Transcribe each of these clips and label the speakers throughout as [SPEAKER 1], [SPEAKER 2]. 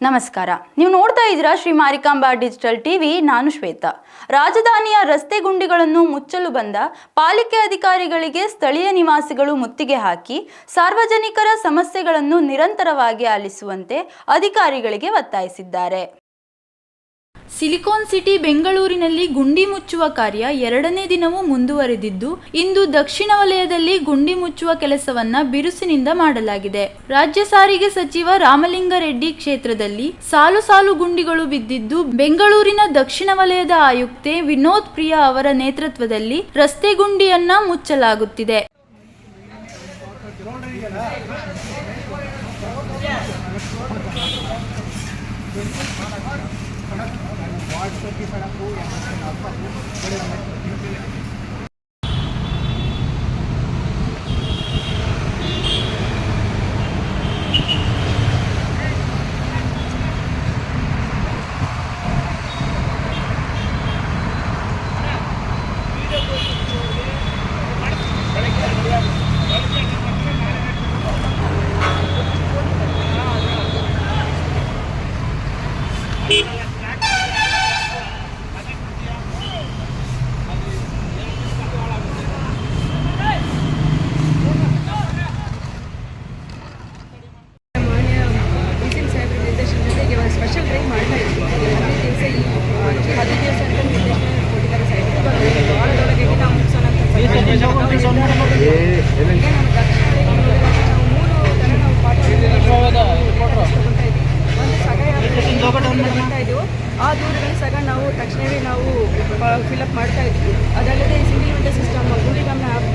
[SPEAKER 1] ನಮಸ್ಕಾರ. ನೀವು ನೋಡ್ತಾ ಇದ್ದೀರಾ ಶ್ರೀ ಮಾರಿಕಾಂಬಾ ಡಿಜಿಟಲ್ ಟಿವಿ, ನಾನು ಶ್ವೇತಾ. ರಾಜಧಾನಿಯ ರಸ್ತೆ ಗುಂಡಿಗಳನ್ನು ಮುಚ್ಚಲು ಬಂದ ಪಾಲಿಕೆ ಅಧಿಕಾರಿಗಳಿಗೆ ಸ್ಥಳೀಯ ನಿವಾಸಿಗಳು ಮುತ್ತಿಗೆ ಹಾಕಿ ಸಾರ್ವಜನಿಕರ ಸಮಸ್ಯೆಗಳನ್ನು ನಿರಂತರವಾಗಿ ಆಲಿಸುವಂತೆ ಅಧಿಕಾರಿಗಳಿಗೆ ಒತ್ತಾಯಿಸಿದ್ದಾರೆ. ಸಿಲಿಕಾನ್ ಸಿಟಿ ಬೆಂಗಳೂರಿನಲ್ಲಿ ಗುಂಡಿ ಮುಚ್ಚುವ ಕಾರ್ಯ ಎರಡನೇ ದಿನವೂ ಮುಂದುವರೆದಿದ್ದು, ಇಂದು ದಕ್ಷಿಣ ವಲಯದಲ್ಲಿ ಗುಂಡಿ ಮುಚ್ಚುವ ಕೆಲಸವನ್ನ ಬಿರುಸಿನಿಂದ ಮಾಡಲಾಗಿದೆ. ರಾಜ್ಯ ಸಾರಿಗೆ ಸಚಿವ ರಾಮಲಿಂಗಾರೆಡ್ಡಿ ಕ್ಷೇತ್ರದಲ್ಲಿ ಸಾಲು ಸಾಲು ಗುಂಡಿಗಳು ಬಿದ್ದಿದ್ದು, ಬೆಂಗಳೂರಿನ ದಕ್ಷಿಣ ವಲಯದ ಆಯುಕ್ತೆ ವಿನೋದ್ ಪ್ರಿಯಾ ಅವರ ನೇತೃತ್ವದಲ್ಲಿ ರಸ್ತೆ ಗುಂಡಿಯನ್ನ ಮುಚ್ಚಲಾಗುತ್ತಿದೆ.
[SPEAKER 2] सड़क वार्ड सर की सड़क हो या फिर रास्ता हो बड़े लंबे ಮಾಡ್ತಾ ಇದ್ವಿ. ಹದಿನೈದು ದಿವಸ ಈ, ಹದಿನೈದು ದಿವಸ ಅಂತ ನಿರ್ದೇಶನ ನಾವು ಆ ದೂರದಲ್ಲಿ ಸಗ ನಾವು ತಕ್ಷಣವೇ ನಾವು ಫಿಲಪ್ ಮಾಡ್ತಾ ಇದ್ವಿ. ಅದಲ್ಲದೆ ಸಿಂಗಲ್ ವಿಂಡೋ ಸಿಸ್ಟಮ್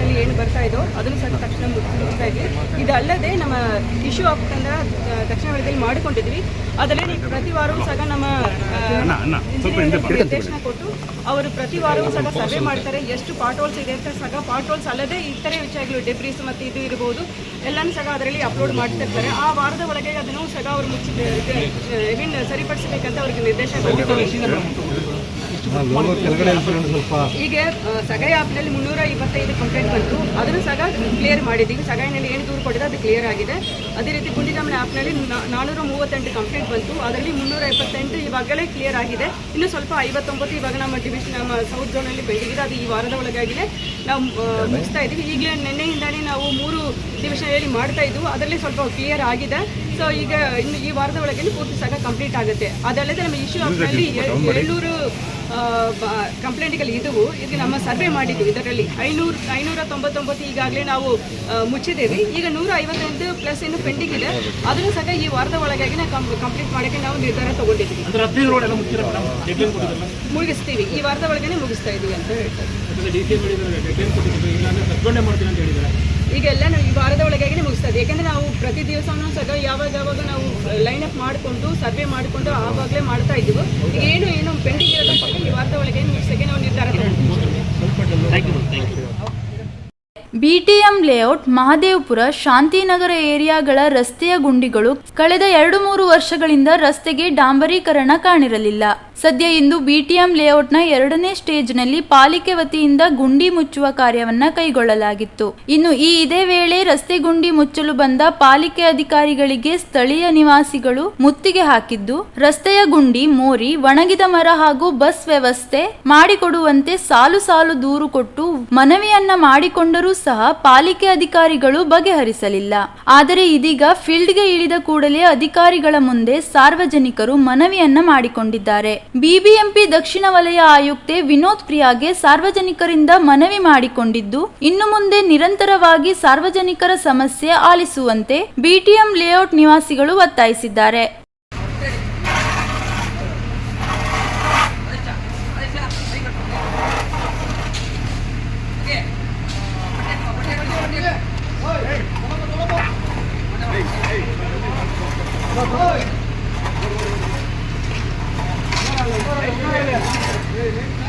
[SPEAKER 2] ಗುಂಡಿಗಮನ ಏನು ಬರ್ತಾ ಇದೋ ಅದನ್ನು ಸಹ ತಕ್ಷಣ ಮುಗ್- ಮುಗಿಸ್ತಾ ಇದ್ವಿ ಇದಲ್ಲದೆ ನಮ್ಮ ಇಶ್ಯೂ ಆಫ್ ತಂಡ ದಕ್ಷಿಣ ವಲಯದಲ್ಲಿ ಮಾಡಿಕೊಂಡಿದ್ವಿ ಅದರಲ್ಲಿ ಪ್ರತಿ ವಾರವೂ ಸಹ ನಮ್ಮ ನಿರ್ದೇಶನ ಕೊಟ್ಟು ಅವರು ಪ್ರತಿ ವಾರವೂ ಸಹ ಸರ್ವೆ ಮಾಡ್ತಾರೆ ಎಷ್ಟು ಪಾರ್ಟ್ ಹೋಲ್ಸ್ ಇದೆ ಅಂತ ಸಹ ಪಾರ್ಟ್ ಹೋಲ್ಸ್ ಅಲ್ಲದೆ ಇತರೆ ವಿಚಾರಗಳು ಡೆಬ್ರೀಸ್ ಮತ್ತು ಇದು ಇರಬಹುದು ಎಲ್ಲನೂ ಸಹ ಅದರಲ್ಲಿ ಅಪ್ಲೋಡ್ ಮಾಡ್ತಿರ್ತಾರೆ ಆ ವಾರದ ಒಳಗೆ ಅದನ್ನು ಸಹ ಅವರು ಮುಚ್ಚಿ ಮೀನ್ ಸರಿಪಡಿಸಬೇಕಂತ ಅವ್ರಿಗೆ ನಿರ್ದೇಶನ ಕೊಟ್ಟಿದ್ದೀವಿ ಈಗ ಸಗಾಯ ಆಪ್ನಲ್ಲಿ ಆ್ಯಪ್ನಲ್ಲಿ ಮುನ್ನೂರ ಇಪ್ಪತ್ತೈದು ಕಂಪ್ಲೇಂಟ್ ಬಂತು. ಅದನ್ನು ಸಹ ಕ್ಲಿಯರ್ ಮಾಡಿದ್ದೀವಿ. ಸಗಾಯಿನಲ್ಲಿ ಏನು ದೂರು ಕೊಟ್ಟಿದೆ ಅದು ಕ್ಲಿಯರ್ ಆಗಿದೆ. ಅದೇ ರೀತಿ ಗುಂಡಿಗಮನ ಆ್ಯಪ್ನಲ್ಲಿ ನಾನ್ನೂರ ಮೂವತ್ತೆಂಟು ಕಂಪ್ಲೇಂಟ್ ಬಂತು. ಅದರಲ್ಲಿ ಮುನ್ನೂರ ಇಪ್ಪತ್ತೆಂಟು ಇವಾಗಲೇ ಕ್ಲಿಯರ್ ಆಗಿದೆ. ಇನ್ನು ಸ್ವಲ್ಪ ಐವತ್ತೊಂಬತ್ತು ಇವಾಗ ನಮ್ಮ ಡಿವಿಷನ್ ನಮ್ಮ ಸೌತ್ ಝೋನಲ್ಲಿ ಬೆಳೆದಿದೆ. ಅದು ಈ ವಾರದ ಒಳಗಾಗಿದೆ ನಾವು ಮುಗಿಸ್ತಾ ಇದ್ದೀವಿ. ಈಗಲೇ ನಿನ್ನೆಯಿಂದಾನೇ ನಾವು ಮೂರು ಡಿವಿಷನ್ ಹೇಳಿ ಮಾಡ್ತಾ ಇದ್ವು. ಅದರಲ್ಲಿ ಸ್ವಲ್ಪ ಕ್ಲಿಯರ್ ಆಗಿದೆ. ಸೊ ಈಗ ಇನ್ನು ಈ ವಾರದ ಒಳಗೆ ಪೂರ್ತಿ ಸಹ ಕಂಪ್ಲೀಟ್ ಆಗುತ್ತೆ. ಅದಲ್ಲದೆ ನಮ್ಮ ಇಶ್ಯೂ ಆಫ್ನಲ್ಲಿ ಏಳ್ನೂರು ಕಂಪ್ಲೇಂಟ್ಗಳು ಇದ್ದವು. ಇದು ನಮ್ಮ ಸರ್ವೆ ಮಾಡಿದ್ದು ಇದರಲ್ಲಿ ಐನೂರು ಐನೂರ ತೊಂಬತ್ತೊಂಬತ್ತು ಈಗಾಗಲೇ ನಾವು ಮುಚ್ಚಿದ್ದೇವೆ. ಈಗ ನೂರ ಐವತ್ತೆಂಟು ಪ್ಲಸ್ ಇನ್ನು ಪೆಂಡಿಂಗ್ ಇದೆ. ಅದನ್ನು ಸಹ ಈ ವಾರದ ಒಳಗಾಗಿ ನಾವು ಕಂಪ್ಲೀಟ್ ಮಾಡೋಕ್ಕೆ ನಾವು ನಿರ್ಧಾರ
[SPEAKER 3] ತಗೊಂಡಿದ್ದೀವಿ.
[SPEAKER 2] ಮುಗಿಸ್ತೀವಿ. ಈ ವಾರದ ಒಳಗೇನೆ ಮುಗಿಸ್ತಾ ಇದ್ದೀವಿ ಅಂತ ಹೇಳ್ತಾರೆ.
[SPEAKER 3] ಈಗ
[SPEAKER 2] ಎಲ್ಲ ನಾವು ಈ ವಾರದ ಒಳಗಾಗಿ ಮುಗಿಸ್ತಾ ಇದ್ದೀವಿ. ಯಾಕಂದ್ರೆ ಪ್ರತಿ ದಿವಸನೂ ಸಹ ಯಾವಾಗ ಯಾವಾಗ ನಾವು ಲೈನ್ ಅಪ್ ಮಾಡಿಕೊಂಡು ಸರ್ವೆ ಮಾಡಿಕೊಂಡು ಆವಾಗಲೇ ಮಾಡ್ತಾ ಇದ್ದೀವಿ ಈಗ ಏನು ಏನು ಪೆಂಡಿಂಗ್ ಇರೋದಕ್ಕೆ ಈ ವಾರದ ಒಳಗೆ ಮುಗಿಸೋಕೆ ನಾವು ನಿರ್ಧಾರ ತಗೊಂಡಿದ್ದೀವಿ.
[SPEAKER 3] Thank you thank you
[SPEAKER 1] BTM layout Mahadevapura Shantinagar ಏರಿಯಾಗಳ ರಸ್ತೆಯ ಗುಂಡಿಗಳು ಕಳೆದ ಎರಡು ಮೂರು ವರ್ಷಗಳಿಂದ ರಸ್ತೆಗೆ ಡಾಂಬರೀಕರಣ ಕಾಣಿರಲಿಲ್ಲ. ಸದ್ಯ ಇಂದು ಬಿಟಿಎಂ ಲೇಔಟ್ನ ಎರಡನೇ ಸ್ಟೇಜ್ನಲ್ಲಿ ಪಾಲಿಕೆ ವತಿಯಿಂದ ಗುಂಡಿ ಮುಚ್ಚುವ ಕಾರ್ಯವನ್ನ ಕೈಗೊಳ್ಳಲಾಗಿತ್ತು. ಇನ್ನು ಈ ಇದೇ ವೇಳೆ ರಸ್ತೆ ಗುಂಡಿ ಮುಚ್ಚಲು ಬಂದ ಪಾಲಿಕೆ ಅಧಿಕಾರಿಗಳಿಗೆ ಸ್ಥಳೀಯ ನಿವಾಸಿಗಳು ಮುತ್ತಿಗೆ ಹಾಕಿದ್ದು, ರಸ್ತೆಯ ಗುಂಡಿ ಮೋರಿ, ಒಣಗಿದ ಮರ ಹಾಗೂ ಬಸ್ ವ್ಯವಸ್ಥೆ ಮಾಡಿಕೊಡುವಂತೆ ಸಾಲು ಸಾಲು ದೂರು ಕೊಟ್ಟು ಮನವಿಯನ್ನ ಮಾಡಿಕೊಂಡರೂ ಸಹ ಪಾಲಿಕೆ ಅಧಿಕಾರಿಗಳು ಬಗೆಹರಿಸಲಿಲ್ಲ. ಆದರೆ ಇದೀಗ ಫೀಲ್ಡ್ಗೆ ಇಳಿದ ಕೂಡಲೇ ಅಧಿಕಾರಿಗಳ ಮುಂದೆ ಸಾರ್ವಜನಿಕರು ಮನವಿಯನ್ನ ಮಾಡಿಕೊಂಡಿದ್ದಾರೆ. ಬಿಬಿಎಂಪಿ ದಕ್ಷಿಣ ವಲಯ ಆಯುಕ್ತೆ ವಿನೋದ್ ಪ್ರಿಯಾಗೆ ಸಾರ್ವಜನಿಕರಿಂದ ಮನವಿ ಮಾಡಿಕೊಂಡಿದ್ದು ಇನ್ನು ಮುಂದೆ ನಿರಂತರವಾಗಿ ಸಾರ್ವಜನಿಕರ ಸಮಸ್ಯೆ ಆಲಿಸುವಂತೆ ಬಿಟಿಎಂ ಲೇಔಟ್ ನಿವಾಸಿಗಳು ಒತ್ತಾಯಿಸಿದ್ದಾರೆ Amen